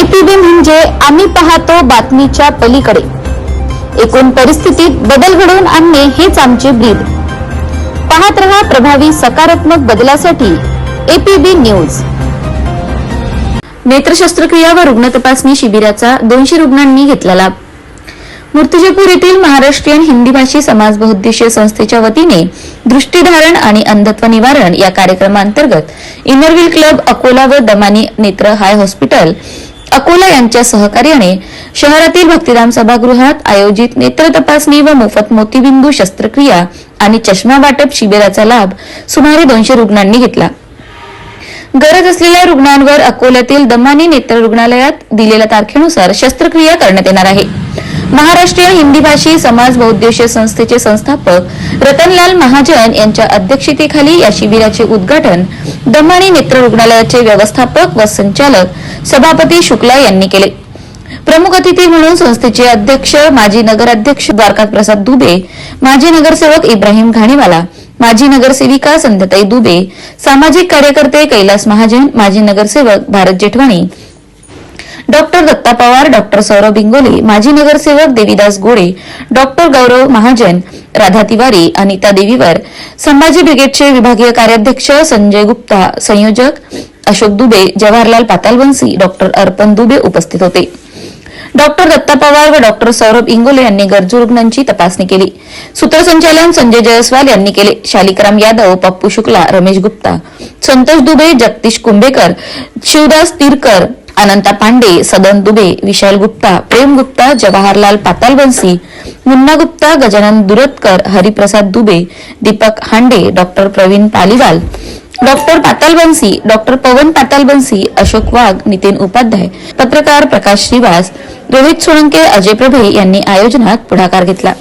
APB म्हणजे आम्ही पाहतो बातमीच्या पलीकडे. एकूण परिस्थितीत बदल घडवून आणणे हेच आमचे ब्रीद. पाहत रहा प्रभावी सकारात्मक बदलासाठी एपीबी न्यूज. नेत्र शस्त्रक्रिया व रुग्ण तपासणी शिबिराचा दोनशे रुग्णांनी घेतला लाभ. मूर्तिजापूर येथील महाराष्ट्रीयन हिंदी भाषी समाज बहुद्देशीय संस्थेच्या वतीने दृष्टीधारण आणि अंधत्व निवारण या कार्यक्रमांतर्गत इनरव्हील क्लब अकोला व दमानी नेत्र हाय हॉस्पिटल अकोला यांच्या सहकार्याने शहरातील भक्तिधाम सभागृहात आयोजित नेत्र तपासणी व मोफत मोतीबिंदू शस्त्रक्रिया आणि चष्मा वाटप शिबिराचा लाभ सुमारे दोनशे रुग्णांनी घेतला. गरज असलेल्या रुग्णांवर अकोल्यातील दमानी नेत्र रुग्णालयात दिलेल्या तारखेनुसार शस्त्रक्रिया करण्यात येणार आहे. महाराष्ट्रीय हिंदी भाषी समाज बहुद्देशीय संस्थेचे संस्थापक रतनलाल महाजन यांच्या अध्यक्षतेखाली या शिबिराचे उद्घाटन दमानी नेत्र रुग्णालयाचे व्यवस्थापक व संचालक सभापती शुक्ला यांनी केले. प्रमुख अतिथी म्हणून संस्थेचे अध्यक्ष माजी नगराध्यक्ष द्वारका प्रसाद दुबे माजी नगरसेवक इब्राहिम घाणीवाला माजी नगरसेविका संध्याताई दुबे सामाजिक कार्यकर्ते कैलास महाजन माजी नगरसेवक भारत जेठवाणी डॉक्टर दत्ता पवार डॉक्टर सौरभ बिंगोले माजी नगरसेवक देवीदास गोडे डॉक्टर गौरव महाजन राधा तिवारी अनिता देवीवर संभाजी ब्रिगेडचे विभागीय कार्याध्यक्ष संजय गुप्ता संयोजक अशोक दुबे जवाहरलाल पातालवंशी डॉक्टर अर्पण दुबे उपस्थित होते. डॉक्टर दत्ता पवार व डॉक्टर सौरभ इंगोले यांनी गरजू रुग्णांची तपासणी केली. सूत्रसंचालन संजय जयस्वाल यांनी केले. Shalikram Yadav Pappu Shukla Ramesh Gupta Santosh Dubey Jagdish Kumbhekar Shivdas Tirkar Ananta Pandey Sadan Dubey Vishal Gupta Prem Gupta Jawaharlal Patalvanshi Munna Gupta Gajanan Durtkar Hariprasad Dubey Deepak Hande doctor Praveen Paliwal doctor Patalbansi doctor Pawan Patalbansi Ashok Wagh Nitin Upadhyay पत्रकार प्रकाश श्रीवास रोहित सोळंके अजय प्रभे यांनी आयोजनात पुढाकार घेतला.